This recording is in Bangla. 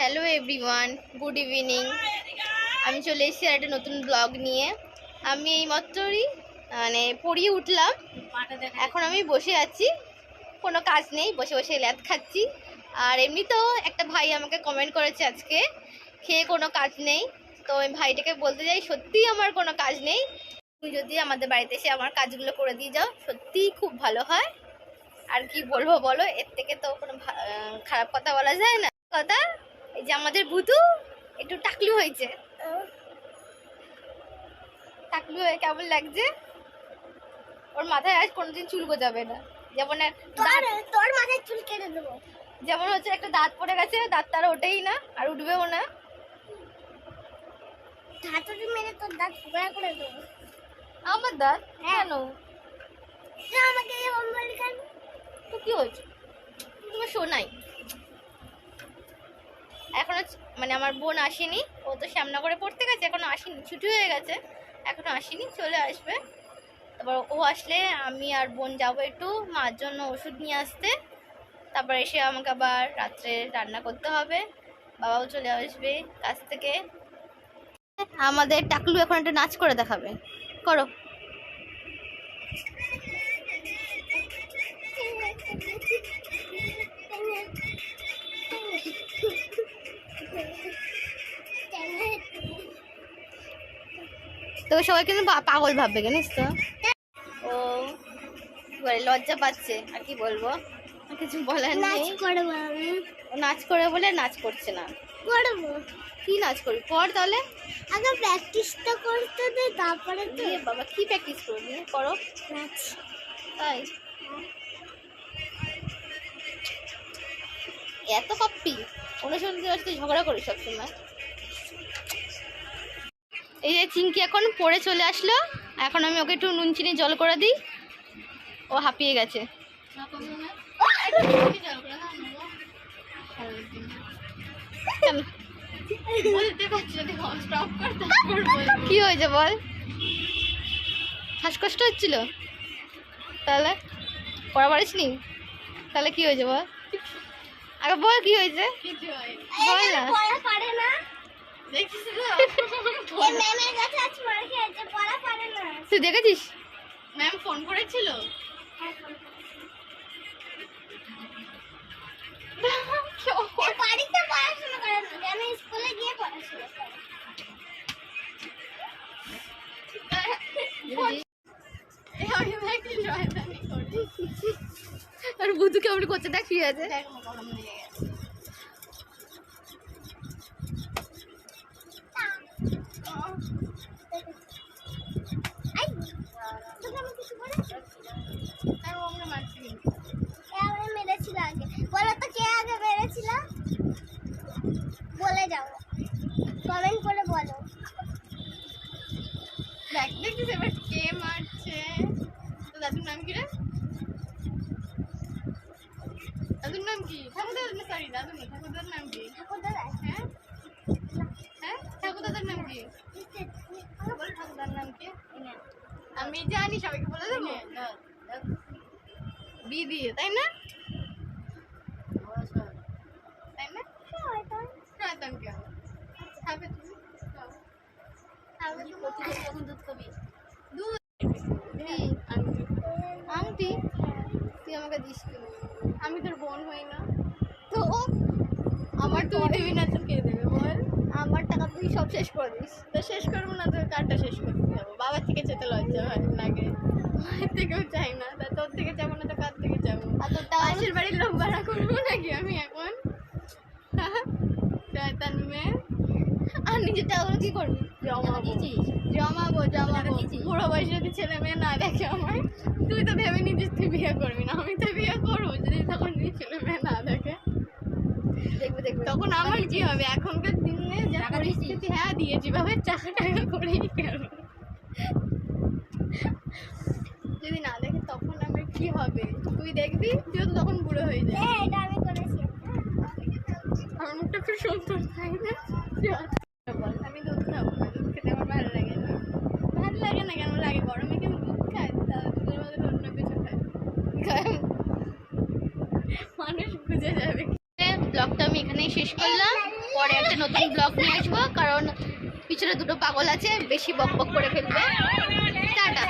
হ্যালো এভরিওয়ান গুড ইভিনিং আমি চলে এসেছি আর একটা নতুন ব্লগ নিয়ে। আমি এই মাত্রই মানে পড়িয়ে উঠলাম। এখন আমি বসে আছি। কোনো কাজ নেই, বসে বসে ল্যাদ খাচ্ছি। আর এমনিতেও একটা ভাই আমাকে কমেন্ট করেছে আজকে, খেয়ে কোনো কাজ নেই। তো আমি ভাইটাকে বলতে চাই সত্যিই আমার কোনো কাজ নেই। তুমি যদি আমাদের বাড়িতে এসে আমার কাজগুলো করে দিয়ে যাও, সত্যিই খুব ভালো হয়। আর কি বলব বলো, এর থেকে তো কোনো খারাপ কথা বলা যায় না। কথা এই যে আমাদের বুধু একটু টাকলু হয়েছে। টাকলু হয়ে কেমন লাগছে? ওর মাথায় আজ কোনোদিন চুল গজাবে না। যেমন তোর মাথায় চুল কেটে দেবো। যেমন হচ্ছে একটা দাঁত পড়ে গেছে দাঁত তার ওঠেই না আর উঠবেও না। ধাতুটি মেরে তোর দাঁত ফোকরা করে দেবো। আমার দাঁত? কেন? তুই আমাকে কেন তো কি হয়েছে? তোমার শোনাই। এখনও চ- মানে আমার বোন আসেনি, ও তো শ্যামনগরে পড়তে গেছে, এখনও আসেনি, ছুটি হয়ে গেছে, এখনও আসেনি, চলে আসবে। তারপর ও আসলে আমি আর বোন যাব একটু, মার জন্য ওষুধ নিয়ে আসতে। তারপর এসে আমাকে আবার রাত্রে রান্না করতে হবে, বাবাও চলে আসবে কাছ থেকে। আমাদের টাকলু এখন একটা নাচ করে দেখাবে, করো। তো সবাই কিন্তু পাগল ভাববে জানিস তো? ও বলে লজ্জা পাচ্ছে আর কি বলব? কিছু বলার নাচ নেই। নাচ করে বলে নাচ করছে না। করব। কি নাচ করবি? কর তাহলে। আগে প্র্যাকটিসটা করতে দে তারপরে তো দিয়ে বাবা কি প্র্যাকটিস করবি? করো নাচ। তাই? এত কপ্পি। অনুসন্ধানের সাথে ঝগড়া করি সবসময়। এই যে চিঙ্কি এখন পড়ে চলে আসলো। এখন আমি ওকে একটু নুন চিনি জল করে দিই। ও হাঁপিয়ে গেছে? কি হয়েছে বল? শ্বাসকষ্ট হচ্ছিল? তাহলে? পড়া পারিস নি? তাহলে কি হয়েছে বল? আগে বল কি হয়েছে? বল না। তুই দেখেছিস? ম্যাম ফোন করেছিল? বাড়িতে পড়াশোনা করে না কেন স্কুলে গিয়ে পড়াশোনা করে? আমি দেখি শয়তানি করি আর বুধু কেমন করছে দেখ কি আছে দেখ গরম লেগে গেছে আই তোকে আমি কিছু বলেছি আর ও আমরা মারছি কিন্তু এ আমাকে মেরেছিল আগে বলো তো কে আগে মেরেছিল বলে যাও কমেন্ট করে বলো দেখ দেখিস এবার কে মারছে তো দাদুর নাম কি রে দাদুর নাম কি ঠাকুর দাদুর সরি দাদু না ঠাকুর দাদুর নাম কি ঠাকুর দাদা হ্যাঁ হ্যাঁ ঠাকুর দাদার নাম কি বল ঠাকুর দাদার নাম কি আমি জানি সবাইকে বলে দেবো? বি দিয়ে তাই না? তাই না? শয়তান কে খাবে তুমি? খাও। খাবে তুমি? দুধ কি? আংটি। তুই আমাকে দিস আমি তোর বোন হই না। তো আমার তো দিবি না তো কে দেবে বল আমার টাকা তুই সব শেষ করে দিস তো শেষ করব না তোর কার্ডটা শেষ করতে যাব বাবার থেকে যেতে লজ্জা হয় লাগে মায়ের থেকেও চাই না। তা তোর থেকে যাব না তো কার থেকে যাব পাশের বাড়ির লোক ভাড়া করব নাকি আমি এখন? শয়তান মেয়ে। আর নিজের টাকাগুলো কি করবি? জমাবো। জমাবো জমাবো? বুড়ো বয়সে যদি ছেলে মেয়ে না দেখে আমায় তুই তো ভেবে নিতিস তুই বিয়ে করবি না। আমি তো বিয়ে করব। যদি তখন তুই ছেলে মেয়ে না দেখবে দেখবে। তখন আমার কি হবে? এখনকার দিনে যা পরিস্থিতি হ্যাঁ দিয়েছি ভাবে টাকা টাকা করেই গেল যদি না দেখে তখন আমার কি হবে? তুই দেখবি তুইও তো তখন বুড়ো হয়ে যাবে। হ্যাঁ এটা আমি করেছি। আমার মুখটা খুব সুন্দর তাই না? আমি দুধ খাব না দুধ খেতে আমার ভালো লাগে না। ভালো লাগে না কেন? লাগে গরমে এখানেই শেষ করলাম। পরে একটা নতুন ব্লগ নিয়ে আসব, কারণ পিছনে দুটো পাগল আছে, বেশি বক বক করে ফেলবে। টাটা।